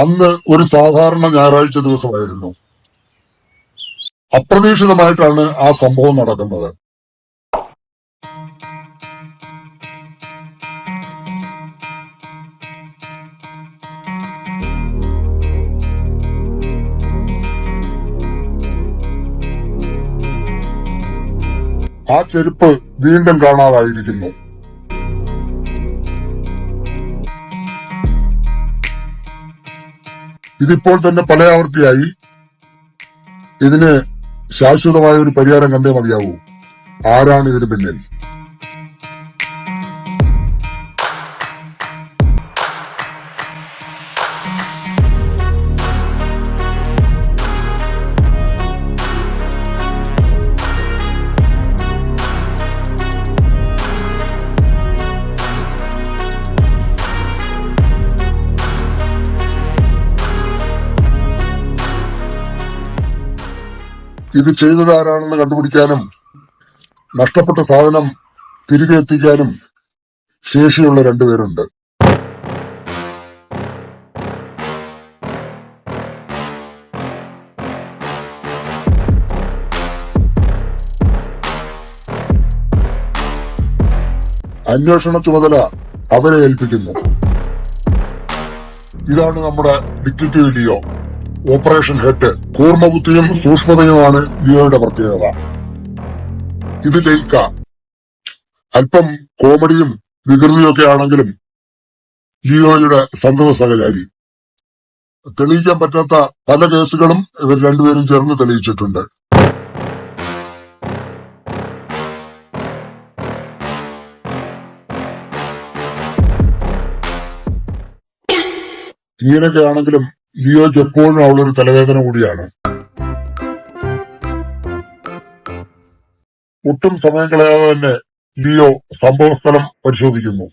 അന്ന് ഒരു സാധാരണ ഞായറാഴ്ച ദിവസമായിരുന്നു. അപ്രതീക്ഷിതമായിട്ടാണ് ആ സംഭവം നടക്കുന്നത്. ആ ചെരുപ്പ് വീണ്ടും കാണാതായിരിക്കുന്നു. ഇതിപ്പോൾ തന്നെ പല ആവർത്തിയായി ഇതിന് ശാശ്വതമായ ഒരു പരിഹാരം കണ്ടേ മതിയാവൂ. ആരാണ് ഇതിന് പിന്നിൽ? ഇത് ചെയ്തത് ആരാണെന്ന് കണ്ടുപിടിക്കാനും നഷ്ടപ്പെട്ട സാധനം തിരികെ എത്തിക്കാനും ശേഷിയുള്ള രണ്ടുപേരുണ്ട്. അന്വേഷണ ചുമതല അവരെ ഏൽപ്പിക്കുന്നു. ഇതാണ് നമ്മുടെ ഡിക്ലിറ്റി ലിയോ ഓപ്പറേഷൻ ഹെഡ് കൂർമ്മബുദ്ധിയും സൂക്ഷ്മതയുമാണ് ലിയോയുടെ പ്രത്യേകത. ഇത് ലയിക്ക. അല്പം കോമഡിയും വികൃതിയൊക്കെ ആണെങ്കിലും ലിയോയുടെ സന്തത സഹചാരി. തെളിയിക്കാൻ പറ്റാത്ത പല കേസുകളും ഇവർ രണ്ടുപേരും ചേർന്ന് തെളിയിച്ചിട്ടുണ്ട്. ഇങ്ങനെയൊക്കെ ആണെങ്കിലും ലിയോയ്ക്ക് എപ്പോഴും അവളൊരു തലവേദന കൂടിയാണ്. ഒട്ടും സമയം കളയാതെ തന്നെ ലിയോ സംഭവസ്ഥലം പരിശോധിക്കുന്നു.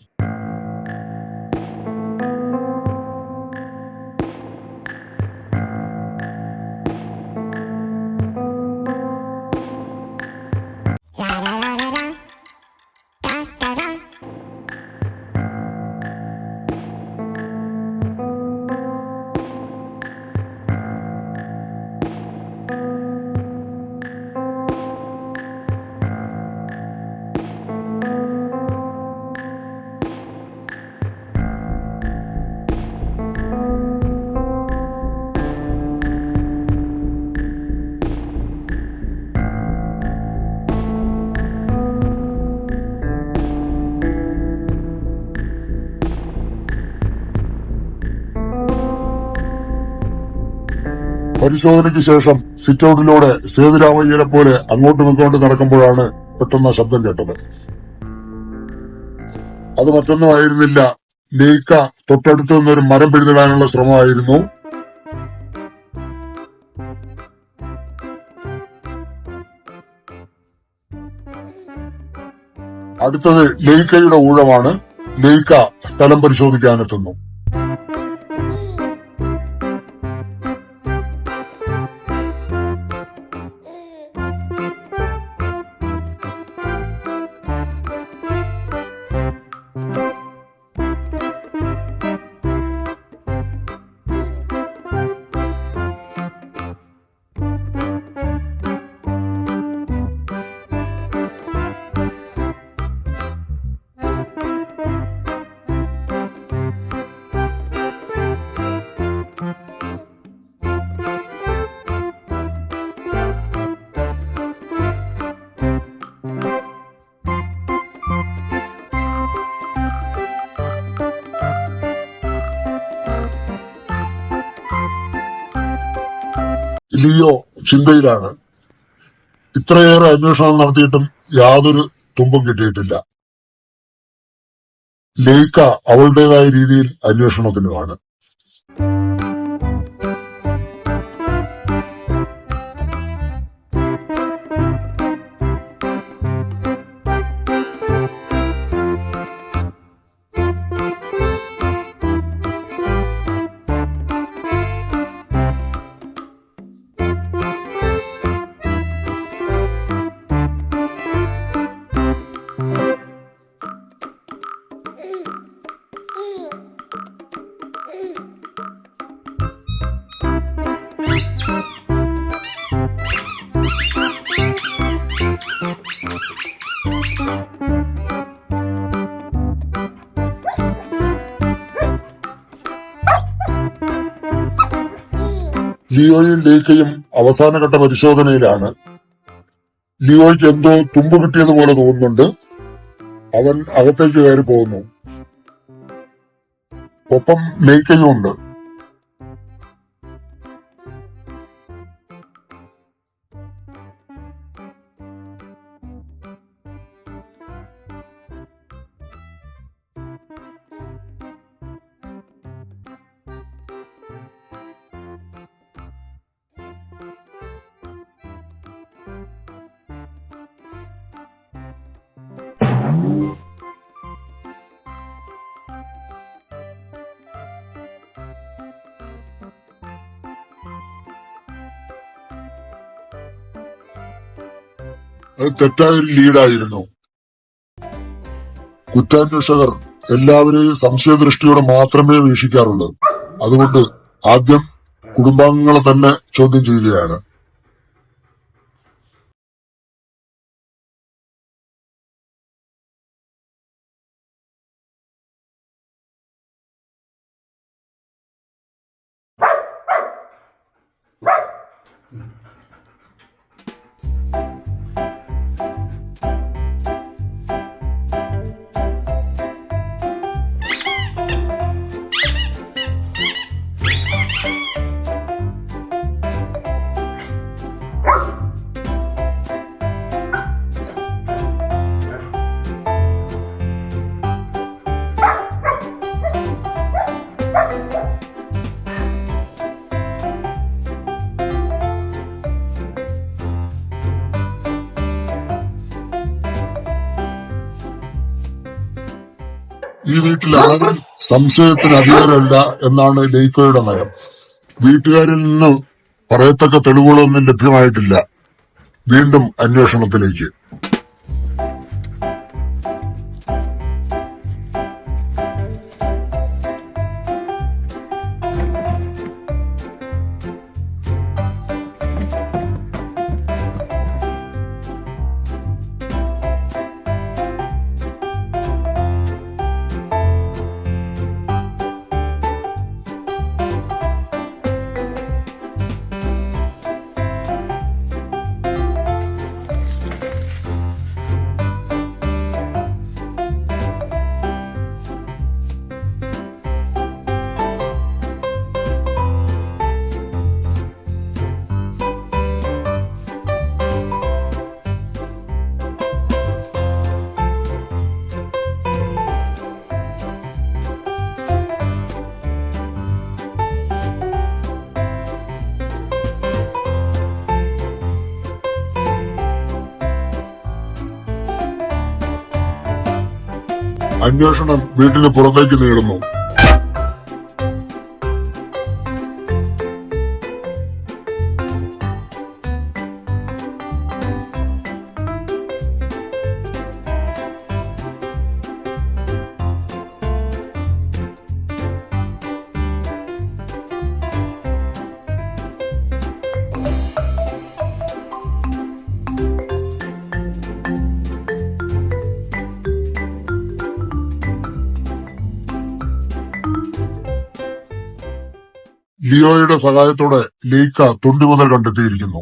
പരിശോധനയ്ക്ക് ശേഷം സിറ്റൌട്ടിലൂടെ സേതുരാമയ്യരെ പോലെ അങ്ങോട്ടും ഇങ്ങോട്ടും നടക്കുമ്പോഴാണ് പെട്ടെന്ന് ശബ്ദം കേട്ടത്. അത് മറ്റൊന്നുമായിരുന്നില്ല ലേക്ക തൊട്ടടുത്ത് നിന്നൊരു മരം പിഴുതിടാനുള്ള ശ്രമമായിരുന്നു. അടുത്തത് ലെയ്ക്കയുടെ ഊഴമാണ്. ലെയ്ക്ക സ്ഥലം പരിശോധിക്കാനെത്തുന്നു. ലിയോ ചിന്തയിലാണ്. ഇത്രയേറെ അന്വേഷണം നടത്തിയിട്ടും യാതൊരു തുമ്പും കിട്ടിയിട്ടില്ല. ലേക്ക അവളുടേതായ രീതിയിൽ അന്വേഷണത്തിനുമാണ്. ലിയോയും ലീക്കയും അവസാനഘട്ട പരിശോധനയിലാണ്. ലിയോയ്ക്ക് എന്തോ തുമ്പ് കിട്ടിയതുപോലെ തോന്നുന്നുണ്ട്. അവൻ അകത്തേക്ക് കയറി പോകുന്നു ഒപ്പം ലേക്കയും ഉണ്ട്. അത് തെറ്റായ ഒരു ലീഡായിരുന്നു കുറ്റാന്വേഷകർ എല്ലാവരെയും സംശയദൃഷ്ടിയോടെ മാത്രമേ വീക്ഷിക്കാറുള്ളൂ. അതുകൊണ്ട് ആദ്യം കുടുംബാംഗങ്ങളെ തന്നെ ചോദ്യം ചെയ്യുകയാണ്. ഈ വീട്ടിൽ ആരും സംശയത്തിന് അധികാരമല്ല എന്നാണ് ലൈക്കോയുടെ നയം. വീട്ടുകാരിൽ നിന്ന് പറയത്തക്ക തെളിവുകളൊന്നും ലഭ്യമായിട്ടില്ല. വീണ്ടും അന്വേഷണത്തിലേക്ക്. അന്വേഷണം വീട്ടിന് പുറത്തേക്ക് നീളുന്നു ലിയോയുടെ സഹായത്തോടെ ലീക്ക തൊണ്ടി മുതൽ കണ്ടെത്തിയിരിക്കുന്നു.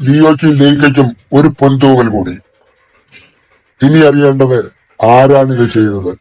ലിയോയ്ക്കും ലീക്കയ്ക്കും ഒരു പൊൻതൂവൽ കൂടി. ഇനി അറിയേണ്ടത് ആരാണിത് ചെയ്തത്?